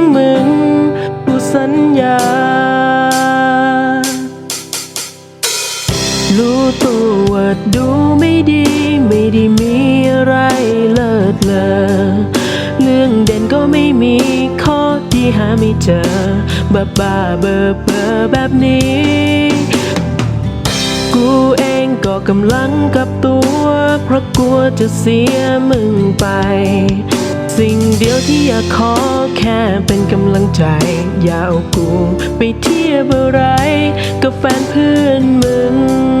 ึง รู้ตัวว่าดูไม่ดี ไม่ได้มีอะไรเลิศเลอเรื่องเด่นก็ไม่มีข้อที่หาไม่เจอบ้าบ้าเบอเบอแบบนี้ กูเองก็กำลังกับตัว เพราะกลัวจะเสียมึงไป สิ่งเดียวที่อยากขอแค่เป็นกำลังใจ อย่าเอากูไปเทียบอะไรกับแฟนเพื่อนมึง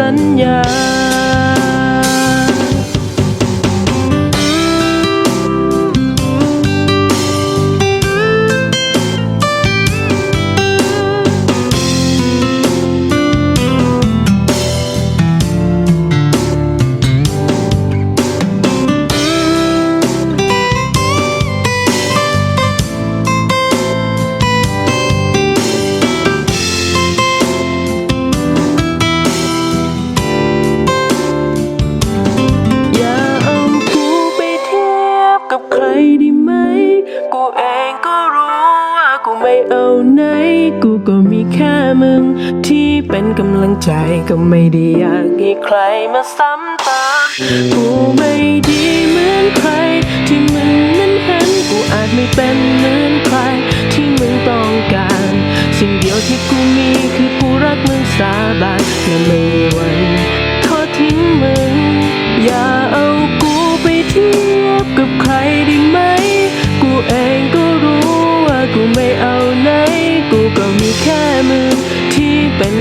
สัญญา แค่มึง ที่เป็นกำลังใจก็ไม่ได้อยากให้ใครมาซ้ำเติมกูไม่ดีเหมือนใคร ที่มึงนั้นเห็นกูอาจไม่เป็นเหมือนใคร ที่มึงต้องการ สิ่งเดียวที่กูมีคือกูรักมึงสาบานและไม่มีวันทอดทิ้งมึง อย่าเอากูไปเทีย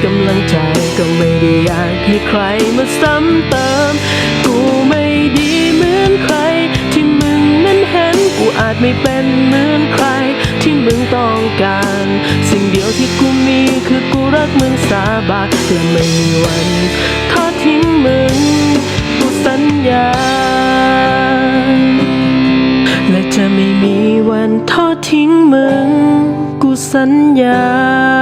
กำลังใจก็ไม่ได้อยากให้ใครมาซ้ำเติม กูไม่ดีเหมือนใคร ที่มึงนั้นเห็นกูอาจไม่เป็นเหมือนใคร ที่มึงต้องการ สิ่งเดียวที่กูมีคือกูรักมึงสาบานและไม่มีวันทอดทิ้งมึงกูสัญญา และจะไม่มีวันทอดทิ้งมึงกูสัญญา